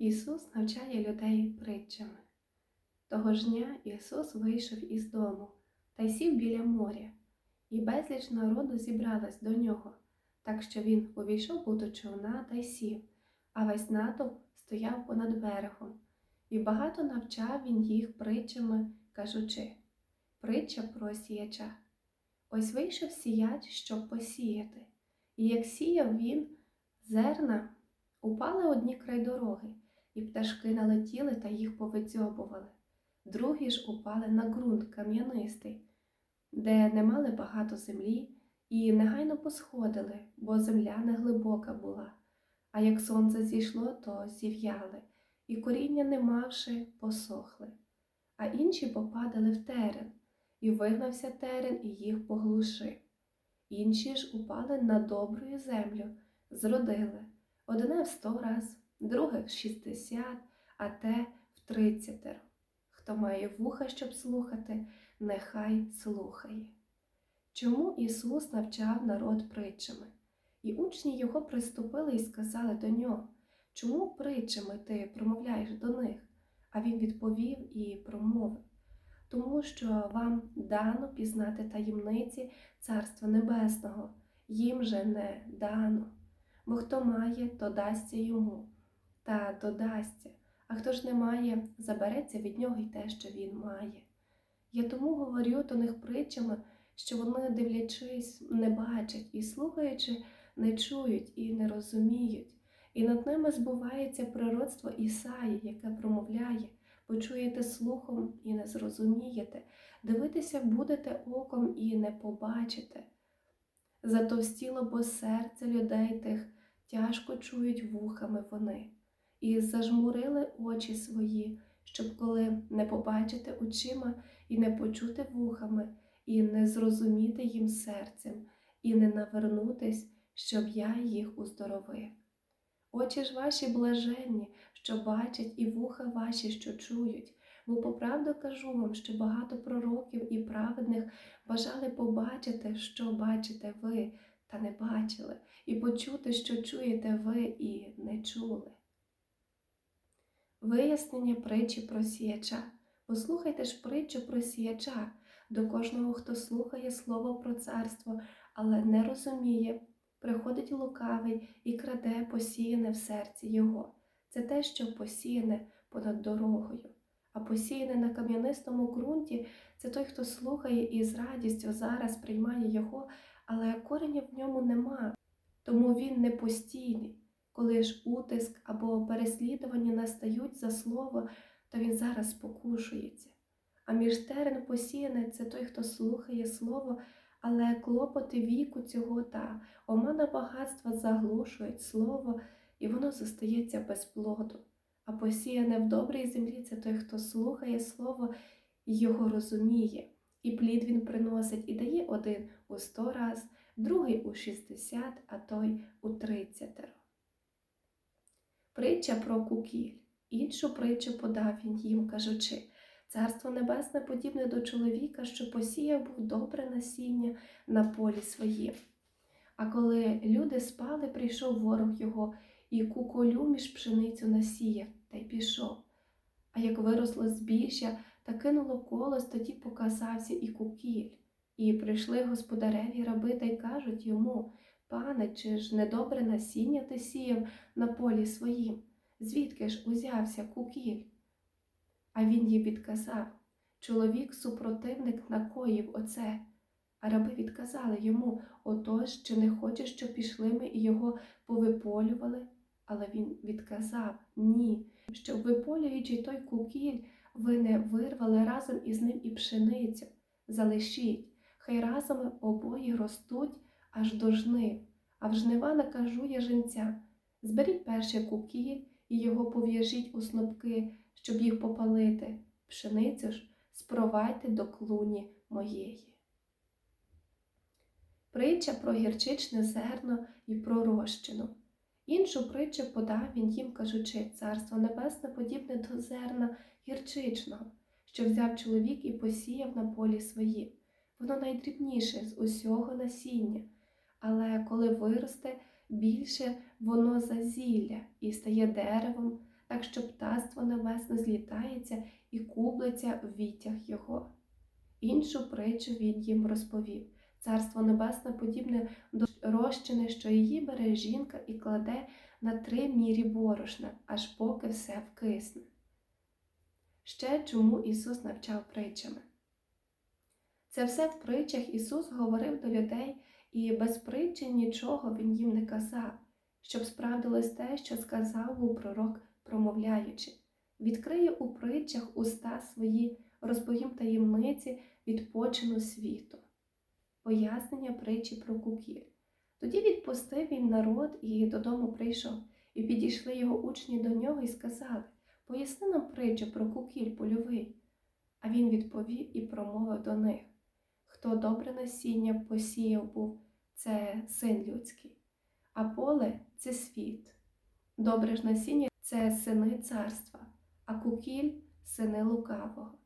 Ісус навчає людей притчами. Того ж дня Ісус вийшов із дому та й сів біля моря, і безліч народу зібралась до нього, так що він увійшов у до човна та й сів, а весь натовп стояв понад берегом, і багато навчав він їх притчами, кажучи притча про сіяча. Ось вийшов сіяч, щоб посіяти, і як сіяв він, зерна упали одні край дороги, і пташки налетіли та їх повидзьобували. Другі ж упали на ґрунт кам'янистий, де не мали багато землі, і негайно посходили, бо земля не глибока була. А як сонце зійшло, то зів'яли, і коріння, не мавши, посохли. А інші попадали в терен, і вигнався терен, і їх поглушив. Інші ж упали на добру землю, зродили одне в сто раз, друге в шістдесят, а те в тридцятеро. Хто має вуха, щоб слухати, нехай слухає. Чому Ісус навчав народ притчами? І учні його приступили і сказали до нього, чому притчами ти промовляєш до них? А він відповів і промовив тому що вам дано пізнати таємниці Царства Небесного, їм же не дано. Бо хто має, то дасться йому, та додасться, а хто ж не має, забереться від нього й те, що він має. Я тому говорю до них притчами, що вони, дивлячись, не бачать і слухаючи, не чують і не розуміють, і над ними збувається пророцтво Ісаї, яке промовляє почуєте слухом і не зрозумієте, дивитися будете оком і не побачите. Затовстіло бо серце людей тих, тяжко чують вухами вони, і зажмурили очі свої, щоб коли не побачити очима і не почути вухами, і не зрозуміти їм серцем, і не навернутись, щоб я їх уздоровив. Очі ж ваші блаженні, що бачать, і вуха ваші, що чують. Бо по правду кажу вам, що багато пророків і праведних бажали побачити, що бачите ви, та не бачили, і почути, що чуєте ви і не чули. Вияснення притчі про сіяча. Послухайте ж притчу про сіяча до кожного, хто слухає слово про царство, але не розуміє. Приходить лукавий і краде посіяне в серці його. Це те, що посіяне понад дорогою, а посіяне на кам'янистому ґрунті це той, хто слухає і з радістю зараз приймає його, але кореня в ньому нема, тому він не постійний. Коли ж утиск або переслідування настають за слово, то він зараз спокушується. А між терен посіяне це той, хто слухає слово, але клопоти віку цього та омана багатства заглушують слово і воно зостається без плоду. А посіяне в добрій землі це той, хто слухає слово і його розуміє, і плід він приносить і дає один у сто раз, другий у шістдесят, а той у тридцятеро. Притча про кукіль. Іншу притчу подав він їм, кажучи Царство Небесне подібне до чоловіка, що посіяв був добре насіння на полі своїм. А коли люди спали, прийшов ворог його і куколю між пшеницю насіяв та й пішов. А як виросло збіжжя та кинуло колос, тоді показався і кукіль. І прийшли господареві раби та й кажуть йому Пане, чи ж недобре насіння ти сіяв на полі своїм? Звідки ж узявся кукіль? А він їй відказав чоловік супротивник накоїв оце. А раби відказали йому отож, чи не хочеш, щоб пішли ми і його повиполювали? Але він відказав ні, щоб виполюючи той кукіль, ви не вирвали разом із ним і пшеницю. Залишіть, хай разом обоє ростуть аж до жнив, а в жнива накажу я женця. Зберіть перший кукіль і його пов'яжіть у снопки, щоб їх попалити. Пшеницю ж спровайте до клуні моєї. Притча про гірчичне зерно і про розчину. Іншу притчу подав він їм, кажучи, царство небесне подібне до зерна гірчичного, що взяв чоловік і посіяв на полі своїм. Воно найдрібніше з усього насіння, але коли виросте, більше воно зазілля і стає деревом так що птаство небесне злітається і кублиться в вітях його. Іншу притчу він їм розповів. Царство небесне подібне до розчини, що її бере жінка і кладе на три мірі борошна, аж поки все вкисне. Ще чому Ісус навчав притчами? Це все в притчах Ісус говорив до людей, і без притчі нічого Він їм не казав, щоб справдилось те, що сказав був пророк, промовляючи. Відкриє у притчах уста свої, розповім таємниці відпочину світу. Пояснення притчі про кукіль. Тоді відпустив він народ і додому прийшов, і підійшли його учні до нього і сказали Поясни нам притчу про кукіль польовий. А він відповів і промовив до них Хто добре насіння посіяв був, це син людський, а поле це світ. Добре ж насіння це сини царства, а кукіль сини лукавого,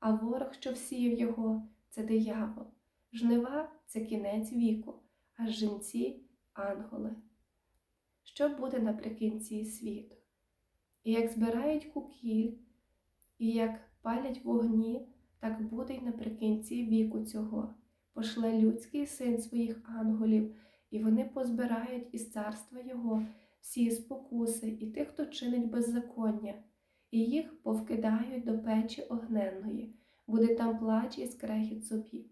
а ворог, що всіяв його, це диявол. Жнива це кінець віку, а жінці ангели. Що буде наприкінці світу? І як збирають кукіль, і як палять вогні, так буде й наприкінці віку цього. Пошле людський син своїх ангелів, і вони позбирають із царства Його всі спокуси і тих, хто чинить беззаконня, і їх повкидають до печі огненної, буде там плач і скрехіт зубів.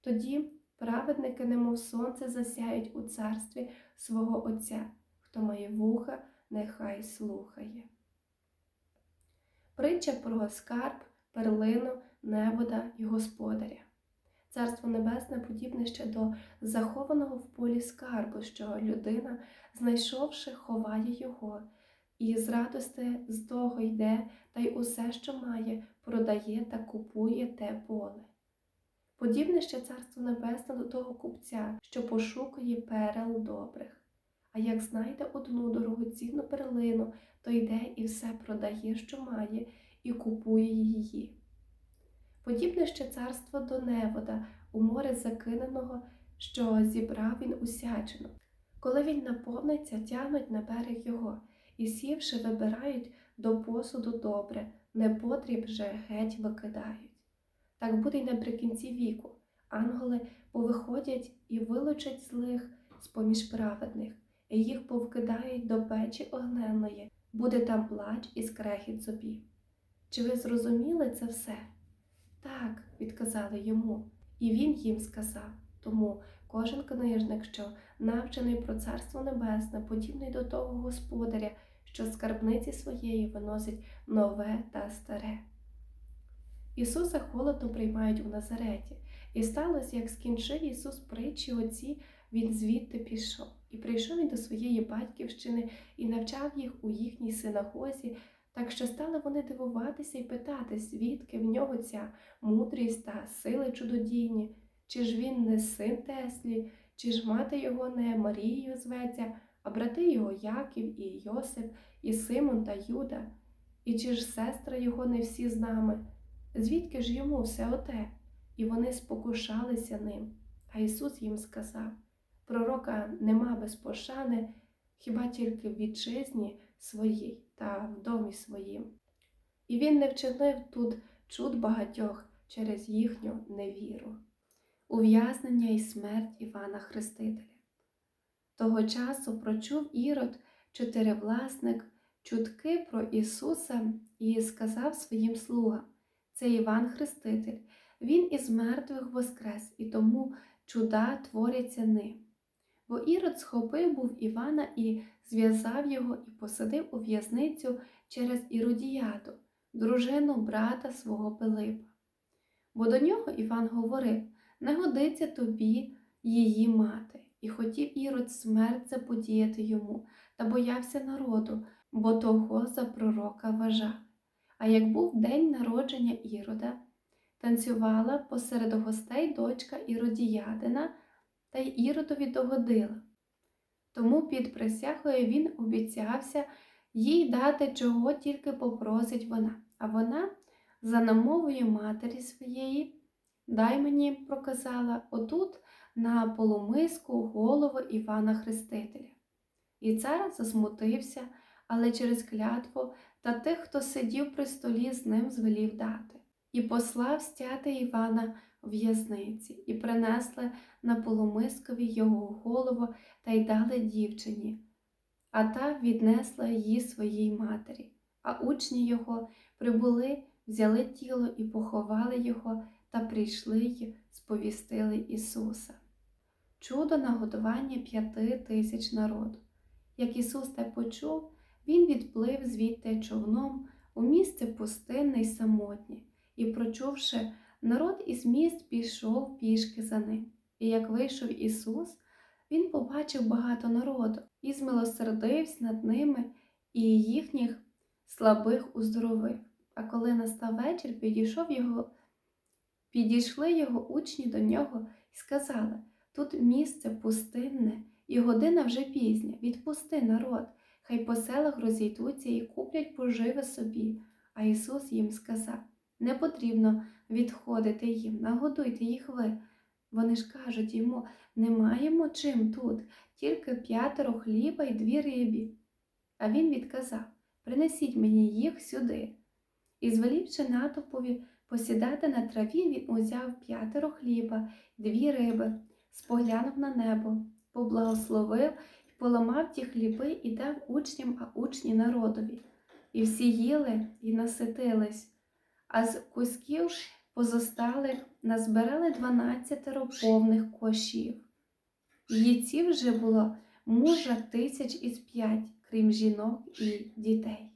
Тоді праведники, немов сонце, засяють у царстві свого Отця, хто має вуха, нехай слухає. Притча про скарб, перлину, невода і господаря. Царство Небесне подібне ще до захованого в полі скарбу, що людина, знайшовши, ховає його, і з радости з того йде та й усе, що має, продає та купує те поле. Подібне ще царство небесне до того купця, що пошукує перел добрих. А як знайде одну дорогоцінну перлину, то йде і все продає, що має, і купує її. Подібне ще царство до невода, у море закиненого, що зібрав він усячину. Коли він наповниться, тягнуть на берег його, і сівши, вибирають до посуду добре, непотріб же геть викидають. Так буде й наприкінці віку. Ангели повиходять і вилучать злих з поміж праведних, і їх повкидають до печі огненної, буде там плач і скрехіт зубів. Чи ви зрозуміли це все? Так, відказали йому, і він їм сказав. Тому кожен книжник, що навчений про царство небесне, подібний до того господаря, що з скарбниці своєї виносить нове та старе. Ісуса холодно приймають у Назареті, і сталося, як скінчив Ісус притчі оці, він звідти пішов. І прийшов він до своєї батьківщини і навчав їх у їхній синагозі, так що стали вони дивуватися і питати, звідки в нього ця мудрість та сили чудодійні, чи ж він не син Теслі, чи ж мати його не Марією зветься, а брати його Яків і Йосип, і Симон та Юда, і чи ж сестри його не всі з нами? Звідки ж йому все оте? І вони спокушалися ним. А Ісус їм сказав пророка нема без пошани, хіба тільки в вітчизні своїй та в домі своїм. І він не вчинив тут чуд багатьох через їхню невіру, ув'язнення і смерть Івана Хрестителя. Того часу прочув Ірод, чотиривласник, чутки про Ісуса і сказав своїм слугам це Іван Хреститель, Він із мертвих воскрес, і тому чуда творяться ним. Бо Ірод схопив був Івана і зв'язав його і посадив у в'язницю через Іродіяду, дружину брата свого Пилипа. Бо до нього Іван говорив не годиться тобі її мати, і хотів Ірод смерть заподіяти йому, та боявся народу, бо того за пророка вважав. А як був день народження Ірода, танцювала посеред гостей дочка Іродіядина та й Іродові догодила. Тому під присягою він обіцявся їй дати, чого тільки попросить вона, а вона за намовою матері своєї, дай мені, проказала, отут на полумиску голову Івана Хрестителя. І цар засмутився, але через клятву та тих, хто сидів при столі з ним, звелів дати. І послав стяти Івана в'язниці, і принесли на полумискові його голову та й дали дівчині, а та віднесла її своїй матері. А учні його прибули, взяли тіло і поховали його, та прийшли й сповістили Ісуса. Чудо нагодування п'яти тисяч народу. Як Ісус те почув, Він відплив звідти човном у місце пустинне й самотнє, і, прочувши, народ із міст пішов пішки за ним. І як вийшов Ісус, Він побачив багато народу і змилосердився над ними і їхніх слабих уздоровив. А коли настав вечір, підійшов його, підійшли його учні до нього і сказали: Тут місце пустинне, і година вже пізня. Відпусти народ, хай по селах розійдуться і куплять поживи собі. А Ісус їм сказав: Не потрібно відходити їм, нагодуйте їх ви. Вони ж кажуть йому: не маємо чим тут, тільки п'ятеро хліба й дві рибі. А він відказав: Принесіть мені їх сюди. І, звелівши натовпові посідати на траві, він узяв п'ятеро хліба, дві риби, споглянув на небо, поблагословив і поламав ті хліби і дав учням, а учні народові. І всі їли і наситились, а з кусків позосталих назбирали дванадцятеро повних кошів. Її вже було мужа тисяч із п'ять, крім жінок і дітей.